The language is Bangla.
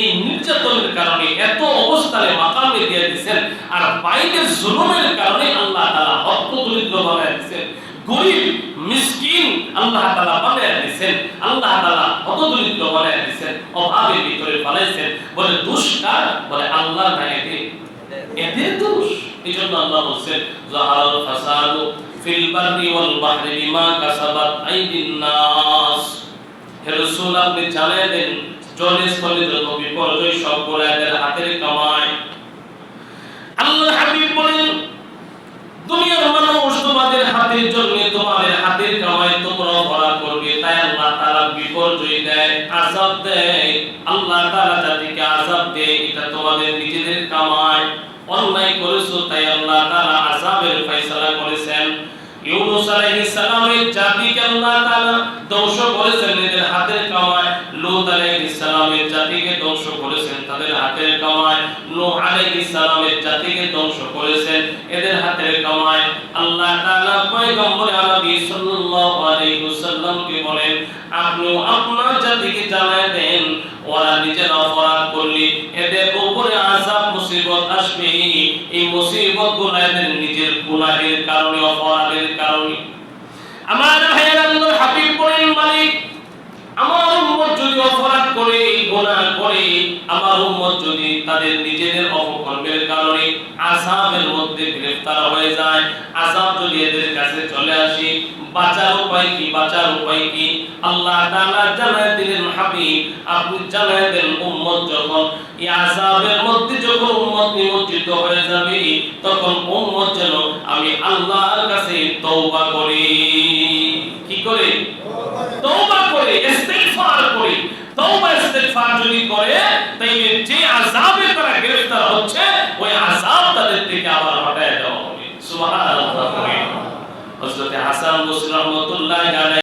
এই নির্যাতনের কারণে এত অবস্থানে মাকামে দিয়ে দিয়েছেন, আর বাইরের জুলুমের কারণে আল্লাহ তাআলা হক দরিদ্র বানায় দিয়েছেন, গরিব, মিসকিন আল্লাহ তাআলা বানায় দিয়েছেন, আল্লাহ তাআলা হত দরিদ্র বানায় দিয়েছেন, অভাবের ভিতরে ফেলাইছেন, বলে দোষ কার? বলে আল্লাহ না এদের এদের দোষ। এই জন্য আল্লাহ বলছেন, জাহারাল ফাসাদু ফিল বাররি ওয়াল বাহরি বিমা কাসাবাত আইদিন নাস হে রাসূল, আপনি জানিয়ে দেন, জলে স্থলে যত বিপর্যয়, সব গোড়াদের হাতের কামায়। আল্লাহ হাবিব বলেন, দুনিয়ার মানুষ তোমাদের জন্য তোমাদের হাতের কামায় তোমরা ভরা করবে, তাই আল্লাহ তাআলা বিপর্যয় দেয়, আযাব দেয়। আল্লাহ তাআলা জাতিকে আযাব দেয়, এটা তোমাদের নিজেদের কামায়। অন্যায় করেছ, তাই আল্লাহ তাআলা আযাবের ফয়সালা করেছেন। ইউনুস আলাইহিস সালামের জাতিকে আল্লাহ তাআলা ধ্বংস করেছেন নিজের হাতের কামায় নূহ আলাইহিস সালামের জাতিকে ধ্বংস করেছেন। এদের হাতের কামায় আল্লাহ তাআলা পয়গম্বর সাল্লাল্লাহু আলাইহি ওয়াসাল্লামকে বলেন, আপনি আপনার জাতিকে দেন, ওরা নিজেরা অপরাধ করলে এদের উপরে আযাব, মুসিবত আসবে। এই মুসিবতগুলো নিজের গুনাহের কারণে, অপরাধের কারণে। আমার ভাইয়ের হাবিব বলেন মালিক আমার উম্মত যদি অপরাধ করে করে আমার উম্মত যদি তাদের নিজেদের অপকর্মের কারণে আযাবের মধ্যে গ্রেফতার হয়ে যায় আযাব যদি এদের কাছে চলে আসে বাঁচার উপায় কি বাঁচার উপায় কি? আল্লাহ তাআলা জানায় দিলেন হাবিব আপনি জানায় দেন উম্মত যখন এই আযাবের মধ্যে যখন উম্মত নিমজ্জিত হয়ে যাবে তখন উম্মত যেন আমি আল্লাহর কাছে তওবা করি। কি করে। তওবা করে ইস্তিগফার করে। তওবা ইস্তিগফার যদি করে, তাইলে যে আযাবে তারা গ্রেফতার হচ্ছে, ওই আযাব তাদের থেকে আবার হটায় দেওয়া হবে। সুবহানাল্লাহ। হযরত হাসান বসরি আলাইহি